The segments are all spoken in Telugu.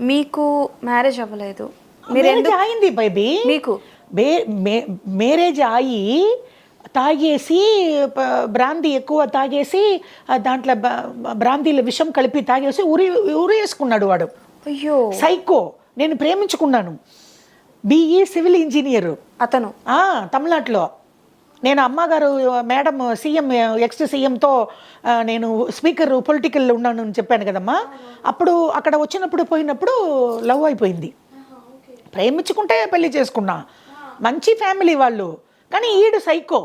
మీకు మ్యారేజ్ అవ్వలేదు. మ్యారేజ్ అయింది బేబీ మీకు మ్యారేజ్ అయ్యి తాగేసి బ్రాందీ ఎక్కువ తాగేసి దాంట్లో బ్రాందీలో విషం కలిపి తాగేసి ఉరి ఉరి వేసుకున్నాడు వాడు. అయ్యో. సైకో నేను ప్రేమించుకున్నాను. BE civil engineer. అతను. తమిళనాడులో. నేను అమ్మగారు మేడం సీఎం ఎక్స్ సీఎంతో నేను స్పీకర్ పొలిటికల్ ఉన్నాను అని చెప్పాను కదమ్మా. అప్పుడు అక్కడ వచ్చినప్పుడు పోయినప్పుడు లవ్ అయిపోయింది. ప్రేమించుకుంటే పెళ్ళి చేసుకున్నా. మంచి ఫ్యామిలీ వాళ్ళు. కానీ ఈడు సైకో.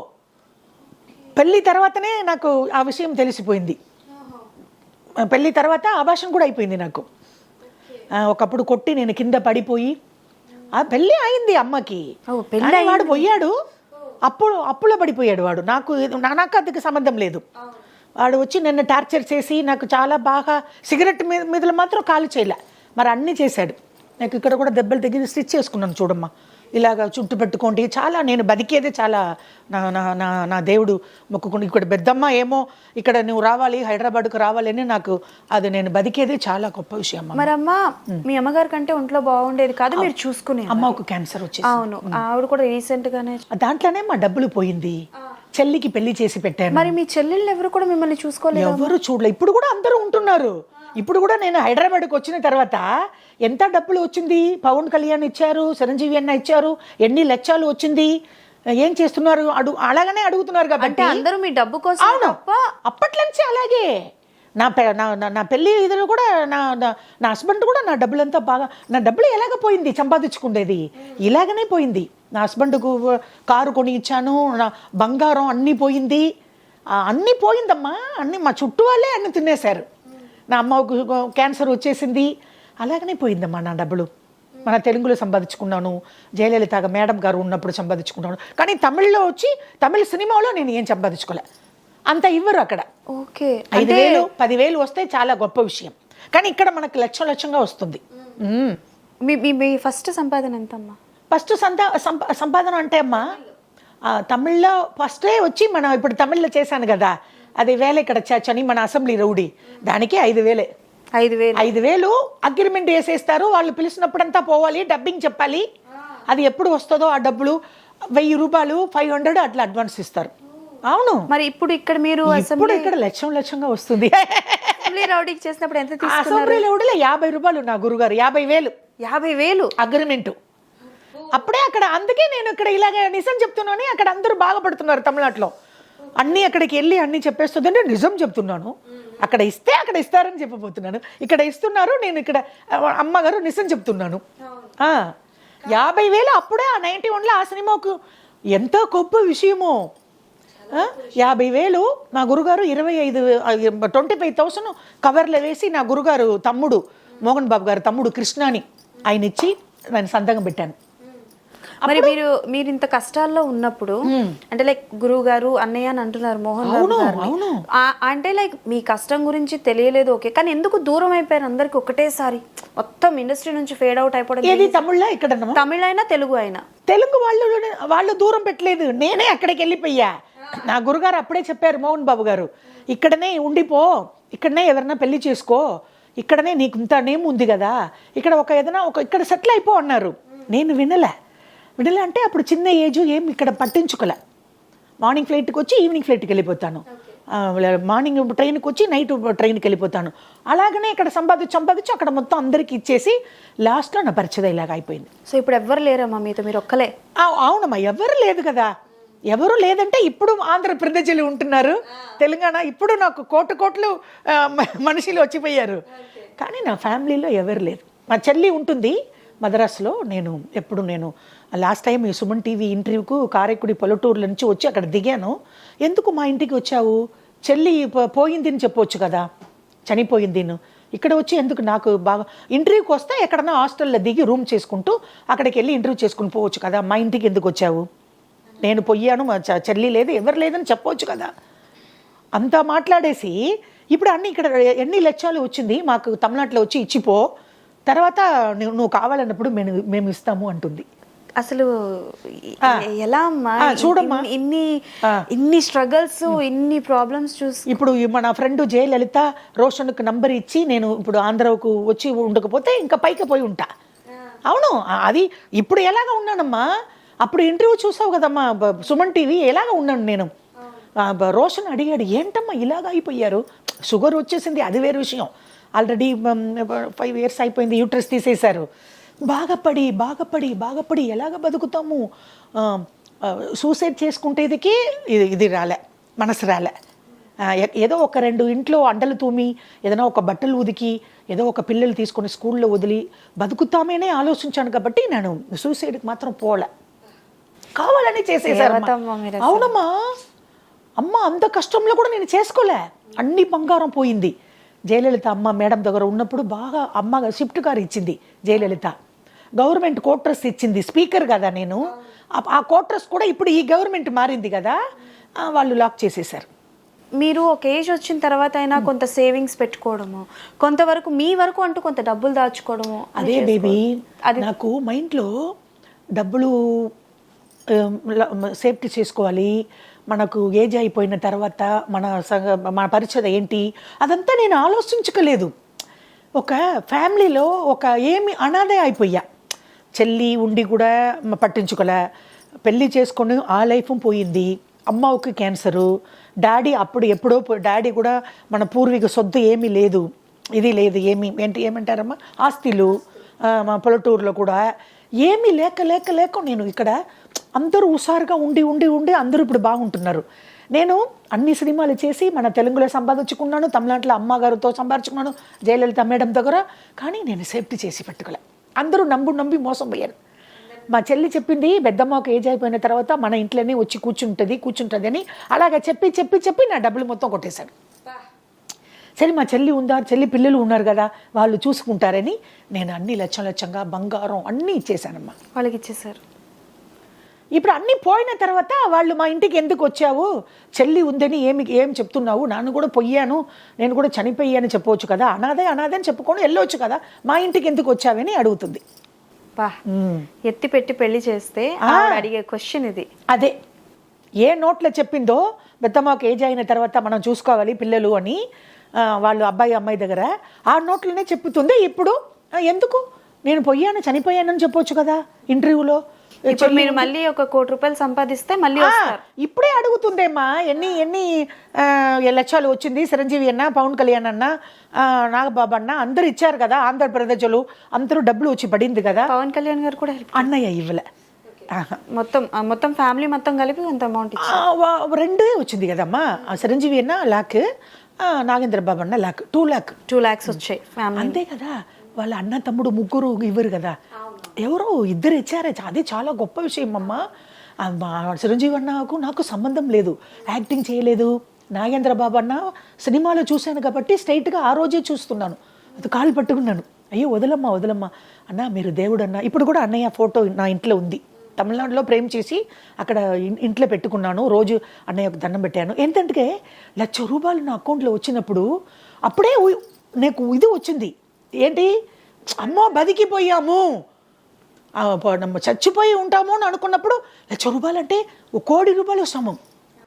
పెళ్ళి తర్వాతనే నాకు ఆ విషయం తెలిసిపోయింది. పెళ్ళి తర్వాత ఆభాషణ కూడా అయిపోయింది నాకు. ఒకప్పుడు కొట్టి నేను కింద పడిపోయి. ఆ పెళ్ళి అయింది అమ్మకి. పెళ్ళి వాడు పోయాడు. అప్పుడు అప్పులో పడిపోయాడు వాడు. నాకు నాకు అందుకు సంబంధం లేదు. వాడు వచ్చి నన్ను టార్చర్ చేసి నాకు చాలా బాగా సిగరెట్ మీద మీదలో మాత్రం కాలు చేయలే. మరి అన్నీ చేశాడు. నాకు ఇక్కడ కూడా దెబ్బలు తగ్గి స్టిచ్ చేసుకున్నాను చూడమ్మా. ఇలాగ చుట్టు పెట్టుకోండి. చాలా నేను బతికేదే చాలా నా నా నా నా దేవుడు మొక్కుకుని ఇక్కడ పెద్దమ్మ ఏమో ఇక్కడ నువ్వు రావాలి హైదరాబాద్కు రావాలి అని నాకు అది నేను బతికేదే చాలా గొప్ప విషయం అమ్మ. మరి అమ్మ మీ అమ్మగారి కంటే ఒంట్లో బాగుండేది కాదు మీరు చూసుకునే అమ్మ ఒక క్యాన్సర్ వచ్చేసి అవును ఆవిడ కూడా రీసెంట్ గానే దాంట్లోనే మా డబ్బులు పోయింది. చెల్లికి పెళ్ళి చేసి పెట్టాను. మరి మీ చెల్లెళ్ళు ఎవరు కూడా మిమ్మల్ని చూసుకోలేదు ఎవరు చూడలే. ఇప్పుడు కూడా అందరూ ఉంటున్నారు. ఇప్పుడు కూడా నేను హైదరాబాద్కి వచ్చిన తర్వాత ఎంత డబ్బులు వచ్చింది? పవన్ కళ్యాణ్ ఇచ్చారు చిరంజీవి అన్న ఇచ్చారు ఎన్ని లక్షలు వచ్చింది? ఏం చేస్తున్నారు? అడుగు అలాగనే అడుగుతున్నారు కాబట్టి అందరూ మీ డబ్బు కోసం అవును. తప్ప అప్పట్లో నుంచి అలాగే. నా పె- నా నా- పెళ్ళి ఇదిలో కూడా నా నా- హస్బెండ్ కూడా నా డబ్బులంతా బాగా నా డబ్బులు ఎలాగ పోయింది? సంపాదించుకునేది ఇలాగనే పోయింది. నా హస్బెండ్కు కారు కొని ఇచ్చాను నా బంగారం అన్నీ పోయింది. అన్నీ పోయిందమ్మా. అన్నీ మా చుట్టూ వాళ్ళే అన్ని తినేశారు. నా అమ్మకు క్యాన్సర్ వచ్చేసింది. అలాగనే పోయిందమ్మా నా డబ్బులు. మన తెలుగులో సంపాదించుకున్నాను. జయలలిత మేడం గారు ఉన్నప్పుడు సంపాదించుకున్నాను. కానీ తమిళ్ళో వచ్చి తమిళ సినిమాలో నేను ఏం సంపాదించుకోలే. అంత ఇవ్వరు అక్కడ. ఓకే. ఐదు వేలు పదివేలు వస్తే చాలా గొప్ప విషయం. కానీ ఇక్కడ మనకు లక్ష లక్షంగా వస్తుంది. మీ ఫస్ట్ సంపాదన ఎంత అమ్మా ఫస్ట్ సంతా సంపా సంపాదన అంటే అమ్మా తమిళ్ళో ఫస్టే వచ్చి మనం ఇప్పుడు తమిళ్ళో చేశాను కదా. అది వేల ఇక్కడ చని మన అసెంబ్లీ రౌడీ. దానికి ఐదు వేలే. ఐదు వేలు. ఐదు వేలు అగ్రిమెంట్ వేసేస్తారు. వాళ్ళు పిలిచినప్పుడంతా పోవాలి డబ్బింగ్ చెప్పాలి. అది ఎప్పుడు వస్తుందో ఆ డబ్బులు వెయ్యి రూపాయలు ఫైవ్ హండ్రెడ్ అట్లా అడ్వాన్స్ ఇస్తారు. అవును. మరి ఇప్పుడు ఇక్కడ మీరు ఇప్పుడు ఇక్కడ లక్షం లక్షంగా వస్తుంది. అసెంబ్లీ రౌడీకి చేసినప్పుడు ఎంత అసెంబ్లీ రౌడీలో యాభై రూపాయలు నా గురుగారు. యాభై వేలు. యాభై వేలు? అగ్రిమెంట్. అప్పుడే అక్కడ అందుకే నేను ఇక్కడ ఇలాగ నిజం చెప్తున్నాను అక్కడ అందరూ బాగుపడుతున్నారు తమిళనాడులో. అన్నీ అక్కడికి వెళ్ళి అన్నీ చెప్పేస్తుంది అంటే నిజం చెప్తున్నాను. అక్కడ ఇస్తే అక్కడ ఇస్తారని చెప్పబోతున్నాను. ఇక్కడ ఇస్తున్నారు నేను ఇక్కడ అమ్మగారు నిజం చెప్తున్నాను. యాభై వేలు అప్పుడే ఆ నైంటీ వన్లో ఆ సినిమాకు ఎంత గొప్ప విషయమో. యాభై వేలు నా గురుగారు ఇరవై ఐదు ట్వంటీ ఫైవ్ థౌసండ్ కవర్లో వేసి నా గురుగారు తమ్ముడు మోహన్ బాబు గారు తమ్ముడు కృష్ణాని ఆయన ఇచ్చి నేను సంతకం పెట్టాను. మరి మీరు మీరు ఇంత కష్టాల్లో ఉన్నప్పుడు అంటే లైక్ గురువు గారు అన్నయ్య అని అంటున్నారు మోహన్ బాబు. ఆ- అంటే లైక్ మీ కష్టం గురించి తెలియలేదు ఓకే. కానీ ఎందుకు దూరం అయిపోయారు అందరికి ఒకటేసారి? మొత్తం ఇండస్ట్రీ నుంచి ఫేడ్ అవుట్ అయిపోవడం ఏది తమిళ ఇక్కడ తమిళ అయినా తెలుగు అయినా. తెలుగు వాళ్ళు వాళ్ళు దూరం పెట్టలేదు. నేనే అక్కడికి వెళ్ళిపోయా నా గురుగారు అప్పుడే చెప్పారు మోహన్ బాబు గారు ఇక్కడనే ఉండిపో. ఇక్కడనే ఎవరన్నా పెళ్ళి చేసుకో. ఇక్కడనే నీకు ఇంత నేమ్ ఉంది కదా. ఇక్కడ ఒక ఏదైనా ఒక ఇక్కడ సెటిల్ అయిపో అన్నారు. నేను వినలే. వినలే అంటే అప్పుడు చిన్న ఏజ్ ఏం ఇక్కడ పట్టించుకోలే. మార్నింగ్ ఫ్లైట్కి వచ్చి ఈవినింగ్ ఫ్లైట్కి వెళ్ళిపోతాను. మార్నింగ్ ట్రైన్కి వచ్చి నైట్ ట్రైన్కి వెళ్ళిపోతాను. అలాగనే ఇక్కడ సంపాదించి సంపాదించి అక్కడ మొత్తం అందరికీ ఇచ్చేసి లాస్ట్లో నా పరిచయం ఇలాగ అయిపోయింది. సో ఇప్పుడు ఎవ్వరు లేరమ్మా మీతో? మీరు ఒక్కలే? అవునమ్మా ఎవరు లేదు కదా. ఎవరు లేదంటే ఇప్పుడు ఆంధ్రప్రదేశ్లో ఉంటున్నారు. తెలంగాణ ఇప్పుడు నాకు కోటి కోట్లు మనుషులు వచ్చిపోయారు. కానీ నా ఫ్యామిలీలో ఎవరు లేరు. మా చెల్లి ఉంటుంది. మద్రాసులో నేను ఎప్పుడు నేను లాస్ట్ టైం ఈ సుమన్ టీవీ ఇంటర్వ్యూకు కారెక్కుడి పల్లెటూరుల నుంచి వచ్చి అక్కడ దిగాను. ఎందుకు మా ఇంటికి వచ్చావు? చెల్లి పో- పోయింది అని చెప్పవచ్చు కదా. చనిపోయింది ఇక్కడ వచ్చి ఎందుకు నాకు బాగా ఇంటర్వ్యూకి వస్తే ఎక్కడన్నా హాస్టల్లో దిగి రూమ్ చేసుకుంటూ అక్కడికి వెళ్ళి ఇంటర్వ్యూ చేసుకుని పోవచ్చు కదా. మా ఇంటికి ఎందుకు వచ్చావు? నేను పొయ్యాను మా చ- చెల్లి లేదు ఎవరు లేదని చెప్పవచ్చు కదా. అంతా మాట్లాడేసి ఇప్పుడు అన్ని ఇక్కడ ఎన్ని లక్ష్యాలు వచ్చింది? మాకు తమిళనాట్లో వచ్చి ఇచ్చిపో. తర్వాత నువ్వు కావాలన్నప్పుడు మేము మేము ఇస్తాము అంటుంది. అసలు ఎలా చూడమ్మా. ఇన్ని- ఇన్ని స్ట్రగల్స్ ఇన్ని ప్రాబ్లమ్స్ చూసి ఇప్పుడు మన ఫ్రెండ్ జయలలిత రోషన్కి నంబర్ ఇచ్చి నేను ఇప్పుడు ఆంధ్రాకు వచ్చి ఉండకపోతే ఇంకా పైకి పోయి ఉంటా. అవును అది ఇప్పుడు ఎలాగ ఉన్నానమ్మా? అప్పుడు ఇంటర్వ్యూ చూసావు కదమ్మా సుమన్ టీవీ ఎలాగ ఉన్నాను నేను? రోషన్ అడిగాడు ఏంటమ్మా ఇలాగ అయిపోయారు? షుగర్ వచ్చేసింది అది వేరే విషయం. ఆల్రెడీ ఫైవ్ ఇయర్స్ అయిపోయింది యూట్రస్ తీసేశారు. బాగపడి బాగపడి బాగపడి ఎలాగ బతుకుతాము? సూసైడ్ చేసుకుంటేదికి ఇది ఇది రాలే మనసు రాలే. ఏదో ఒక రెండు ఇంట్లో అండలు తూమి ఏదైనా ఒక బట్టలు ఉదికి ఏదో ఒక పిల్లలు తీసుకొని స్కూల్లో వదిలి బతుకుతామేనే ఆలోచించాను కాబట్టి నేను సూసైడ్కి మాత్రం పోలే. కావాలని చేసేసారు. అవునమ్మా. అమ్మ అంత కష్టంలో కూడా నేను చేసుకోలే. అన్ని బంగారం పోయింది. జయలలిత అమ్మ మేడం దగ్గర ఉన్నప్పుడు బాగా అమ్మ షిఫ్ట్ కార్ ఇచ్చింది జయలలిత. గవర్నమెంట్ కోట్రస్ ఇచ్చింది స్పీకర్ కదా నేను. ఆ- కోట్రస్ కూడా ఇప్పుడు ఈ గవర్నమెంట్ మారింది కదా. వాళ్ళు లాక్ చేసేసారు మీరు ఒక ఏజ్ వచ్చిన తర్వాత అయినా కొంత సేవింగ్స్ పెట్టుకోవడము కొంతవరకు మీ వరకు అంటూ కొంత డబ్బులు దాచుకోవడము అదే బేబీ అది నాకు మైండ్లో డబ్బులు సేఫ్టీ చేసుకోవాలి. మనకు ఏజ్ అయిపోయిన తర్వాత మన సంగ మన పరిచయం ఏంటి? అదంతా నేను ఆలోచించుకోలేదు. ఒక ఫ్యామిలీలో ఒక ఏమి అనాథే అయిపోయా. చెల్లి ఉండి కూడా పట్టించుకోలే. పెళ్ళి చేసుకొని ఆ లైఫ్ పోయింది. అమ్మకి క్యాన్సరు. డాడీ అప్పుడు ఎప్పుడో డాడీ కూడా మన పూర్వీక సొద్దు ఏమీ లేదు. ఇది లేదు ఏమి ఏంటి ఏమంటారమ్మా? ఆస్తిలు. మా పల్లెటూరులో కూడా ఏమీ లేక లేక లేక నేను ఇక్కడ అందరూ హుషారుగా ఉండి ఉండి ఉండి అందరూ ఇప్పుడు బాగుంటున్నారు. నేను అన్ని సినిమాలు చేసి మన తెలుగులో సంపాదించుకున్నాను తమిళనాడులో అమ్మగారితో సంపాదించుకున్నాను జయలలిత మేడం దగ్గర కానీ నేను సేఫ్టీ చేసి పెట్టుకోలే. అందరూ నమ్ము నమ్మి మోసం పోయారు. మా చెల్లి చెప్పింది పెద్దమ్మకు ఏజ్ అయిపోయిన తర్వాత మన ఇంట్లోనే వచ్చి కూర్చుంటుంది కూర్చుంటుంది అని. అలాగే చెప్పి చెప్పి చెప్పి నా డబ్బులు మొత్తం కొట్టేశాడు సరే మా చెల్లి ఉందా? చెల్లి పిల్లలు ఉన్నారు కదా వాళ్ళు చూసుకుంటారని నేను అన్ని లచ్చం లచ్చంగా బంగారం అన్నీ ఇచ్చేసానమ్మా వాళ్ళకి ఇచ్చేసారు ఇప్పుడు అన్నీ పోయిన తర్వాత వాళ్ళు మా ఇంటికి ఎందుకు వచ్చావు? చెల్లి ఉందని ఏమి ఏం చెప్తున్నావు? నాన్న కూడా పొయ్యాను నేను కూడా చనిపోయాను చెప్పవచ్చు కదా? అనాదే అనాదే అని చెప్పుకొని వెళ్ళొచ్చు కదా? మా ఇంటికి ఎందుకు వచ్చావని అడుగుతుంది. ఎత్తి పెట్టి పెళ్ళి చేస్తే అడిగే క్వశ్చన్ ఇది. అదే. ఏ నోట్లో చెప్పిందో పెద్దమ్మకి ఏజ్ అయిన తర్వాత మనం చూసుకోవాలి పిల్లలు అని వాళ్ళు అబ్బాయి అమ్మాయి దగ్గర. ఆ నోట్లోనే చెప్పుతుంది ఇప్పుడు ఎందుకు? నేను పోయాను చనిపోయానని చెప్పొచ్చు కదా ఇంటర్వ్యూలో. ఇప్పుడు మీరు మళ్ళీ ఒక కోటి రూపాయలు సంపాదిస్తే మళ్ళీ ఇప్పుడే అడుగుతుందేమ్మా ఎన్ని ఎన్ని లక్షలు వచ్చింది చిరంజీవి అన్న పవన్ కళ్యాణ్ అన్న నాగబాబు అన్న అందరు ఇచ్చారు కదా ఆంధ్రప్రదేశ్లో అందరూ డబ్బులు వచ్చి పడింది కదా. పవన్ కళ్యాణ్ గారు కూడా అన్నయ్య ఇవ్వలే. మొత్తం మొత్తం ఫ్యామిలీ మొత్తం కలిపి అంత అమౌంట్ రెండే వచ్చింది కదమ్మా. చిరంజీవి అన్న లాక్. నాగేంద్ర బాబు అన్న లాక్. టూ లాక్ టూ లాక్స్ వచ్చాయి అంతే కదా. వాళ్ళ అన్న తమ్ముడు ముగ్గురు ఇవ్వరు కదా. ఎవరో ఇద్దరు ఇచ్చారే. అది చాలా గొప్ప విషయం అమ్మ. మా చిరంజీవి అన్నకు నాకు సంబంధం లేదు. యాక్టింగ్ చేయలేదు. నాగేంద్ర బాబు అన్న సినిమాలో చూశాను కాబట్టి స్ట్రైట్గా ఆ రోజే చూస్తున్నాను. అది కాలు పట్టుకున్నాను. అయ్యో వదలమ్మా వదలమ్మా. అన్న మీరు దేవుడు అన్న. ఇప్పుడు కూడా అన్నయ్య ఫోటో నా ఇంట్లో ఉంది. తమిళనాడులో ప్రేమ చేసి అక్కడ ఇంట్లో పెట్టుకున్నాను. రోజు అన్నయ్యకు దండం పెట్టాను. ఏంటంటే లక్ష రూపాయలు నా అకౌంట్లో వచ్చినప్పుడు అప్పుడే నాకు ఇది వచ్చింది. ఏంటి? అమ్మో బతికిపోయాము. చచ్చిపోయి ఉంటాము అని అనుకున్నప్పుడు లక్ష రూపాయలు అంటే ఒక కోటి రూపాయలు సమం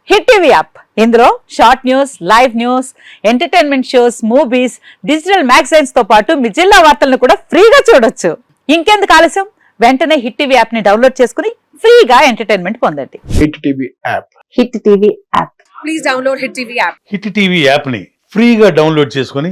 హిట్ టీవీ యాప్. ఇందులో short news live news entertainment shows movies digital మ్యాగజైన్స్తో పాటు మీ జిల్లా వార్తలను కూడా ఫ్రీగా చూడొచ్చు. ఇంకెందుకు ఆలస్యం? వెంటనే హిట్ టీవీ యాప్ని డౌన్లోడ్ చేసుకుని ఫ్రీగా ఎంటర్టైన్మెంట్ పొందండి. Hit TV app. Hit TV app. Hit TV యాప్ని ఫ్రీగా డౌన్లోడ్ చేసుకొని